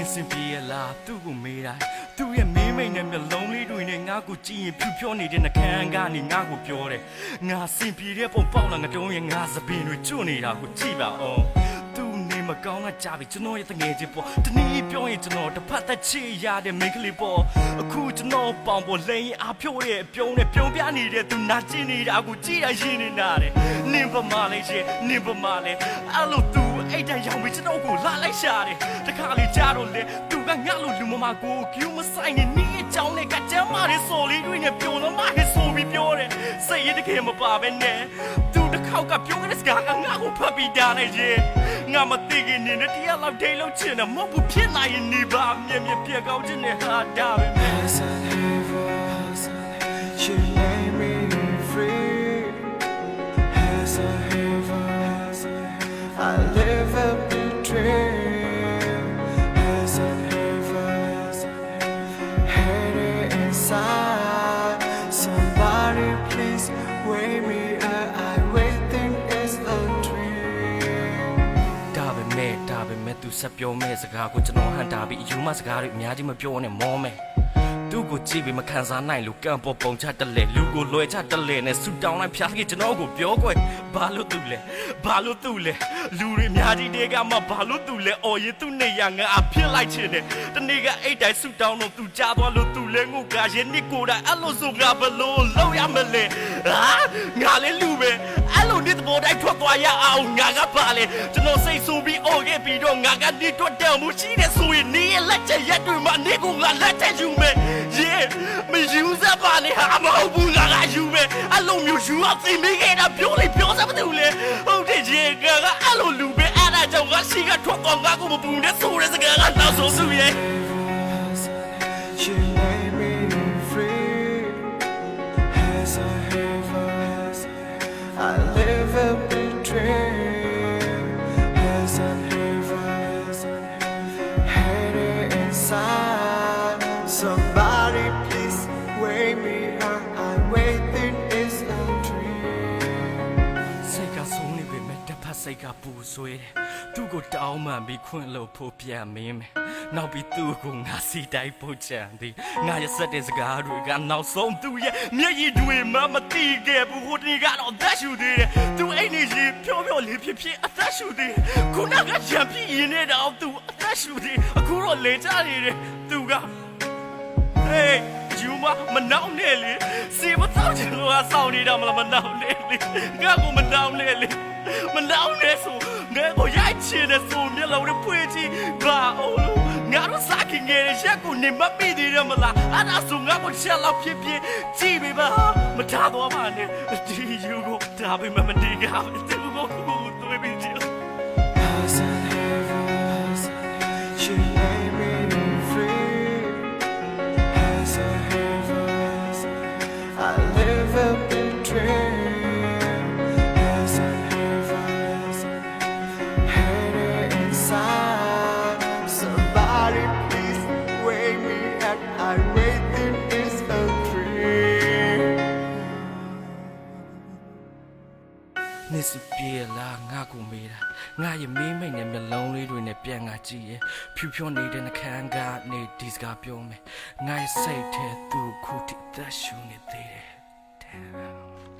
င်းစင်ပြေရလားသူ့ကိုမေးတိုင်းသူ့ရဲ့မေးမိန်နဲ့မျက်လုံးလေးတွေနဲ့ငါ့ကိုကြည့်ရင်ဖြူဖြောနေတဲ့နှကန်းကနေငါ့ကိုပြောတယ်ငါစင်ပြေတဲ့ပုံပေါက်လာငတုံးရဲ့ငါသပင်တွေကျွတ်နေတာကိုကြည့်ပါအောင်သူနေမ ကောင်းကကြပြီကျွန်တော်ရဲ့တငယ်ချင်းပေါ့တနည်းပြောရင်ကျွန်တော်တစ်ဖက်သက်ချေရတဲ့မိန်းကလေးပေါ့အခုကျွန်တော်ပေါင်ပေါ်လိန်အားဖြိုးရဲ့အပြုံးနဲ့ပြုံးပြနေတဲ့သူနာကျင်နေတာကိုကြည့်ရရင်နေနာတယ်နင်ပမာလေးရှင်နင်ပမာလေးအဲ့လိုသူအဲ့တန်ရောင်ပြီးကျွန်တော်ကိုလာလိုက်ရှာတယ်တခါလေကြားတော့လေသူကငါ့လိုလူမမကိုကျူးမဆိုင်နေနေအကြောင်းနဲ့ကကြမ်းမာတဲ့စော်လေးတွေနဲ့ပြုံးတော့မှလည်းဆိုပြီးပြောတယ်စိတ်ရတဲ့ခင်မပါပဲနဲ့ သူတစ်ခေါက်ကပြောတဲ့စကားကငါ့ကိုဖတ်ပြီးတားလိုက်ရဲ့ငါမသိခင်နေနဲ့တရားလောက်ဒိတ်လောက်ချင်တယ်မဟုတ်ဘူးဖြစ်နိုင်ရင်နေပါမြင်မြင်ပြက်ကောင်းချင်တဲ့ဟာဒါပဲ ပဲမဲ့သူဆက်ပြောမဲ့စကားကိုကျွန်တော်ဟန်တာပြီးအယူမစကားတွေအများကြီးမပြောနဲ့မောမယ်သူ့ကိုကြည့်ပြီးမခံစားနိုင်လို့ကံပေါ်ပုံချတက်လေလူကိုလွယ်ချတက်လေနဲ့ဆူတောင်းလိုက်ဖျားကြီးကျွန်တော်ကိုပြောကွယ်ဘာလို့သူလဲဘာလို့သူလဲလူတွေအများကြီးတွေကမှဘာလို့သူလဲအော်ရင်သူ့နေရငါအဖြစ်လိုက်ချင်တယ်တနေ့ကအိတ်တိုင်းဆူတောင်းတော့သူကြားသွားလို့သူလဲငုတ်ကရင်နစ်ကိုယ်တိုင်အဲ့လိုဆိုကဘလို့လောက်ရမလဲဟာငါလည်းလူပဲ အဲ့လိုနေ့သဘောတိုင်းထွက်သွားရအောင်ငါကပါလေကျွန်တော်စိတ်ဆိုးပြီးအော်ခဲ့ပြီးတော့ငါကနေထွက်တယ်မှုရှိတယ်ဆိုရင်နေရလက်ချက်ရက်တွေမှာနေကိုငါလက်ချက်ယူမယ်ယေမယူစပ်ပါနဲ့ဟာမဟုတ်ဘူးငါကယူမယ်အဲ့လိုမျိုးယူအောင်သိမိခဲ့တာပြောလေပြောစမ်းမတူလေဟုတ်တယ်ယေငါကအဲ့လိုလူပဲအဲ့ဒါကြောင့်ငါရှိကထွက်သွားငါကိုမပူနဲ့ဆိုတဲ့စကားကနောက်ဆုံးစုရဲ့ စ်ဖက်စိတ်ကပူဆွေးတယ်သူ့ကိုတောင်းမှန်ပြီးခွင့်လို့ဖို့ပြန်မင်းမယ်နောက်ပြီးသူ့ကိုငါစီတိုင်းပုတ်ချန်သည်ငါရဆက်တဲ့စကားတွေကနောက်ဆုံးသူ့ရဲ့မျက်ရည်တွေမှမတိခဲ့ဘူးဟိုတနေ့ကတော့အသက်ရှူသေးတယ်သူအိတ်နေရင်ဖြောဖြောလေးဖြစ်ဖြစ်အသက်ရှူသေးတယ်ခုနကရံပြင်းရင်နဲ့တော့သူအသက်ရှူသေးအခုတော့လေချနေတယ်သူကဟေးဂျူမမနောင်းနဲ့လေစီမ တော့ချင်လို့အဆောင်နေတာမလားမနောင်းနဲ့လေငါကမနောင်းနဲ့လေမနောင်းနဲ့ဆိုငါကိုရိုက်ချင်တဲ့ဆိုမျက်လုံးနဲ့ဖွေးကြည့်ဘာအောင်လို့ငါတို့စားခင်ငယ်ရက်ကိုနေမပြီးသေးတယ်မလားအဲ့ဒါဆိုငါကိုချက်လောက်ဖြစ်ဖြစ်ကြည့်ပေးပါမထားတော့ပါနဲ့ဒီယူကိုဒါပေမဲ့မနေကြဘူးသူကိုကိုတွေ့ပြီးကြည့် နစ်စပြေလာငါကိုမေးတာငါရဲ့မေးမိတ်နဲ့မျက်လုံးလေးတွေနဲ့ပြန်ငါကြည့်ရဖြူဖြောနေတဲ့နှခမ်းကနေဒီစကားပြောမယ်ငါရဲ့စိတ်ထဲသူခုထိသက်ရှူနေသေးတယ် Damn.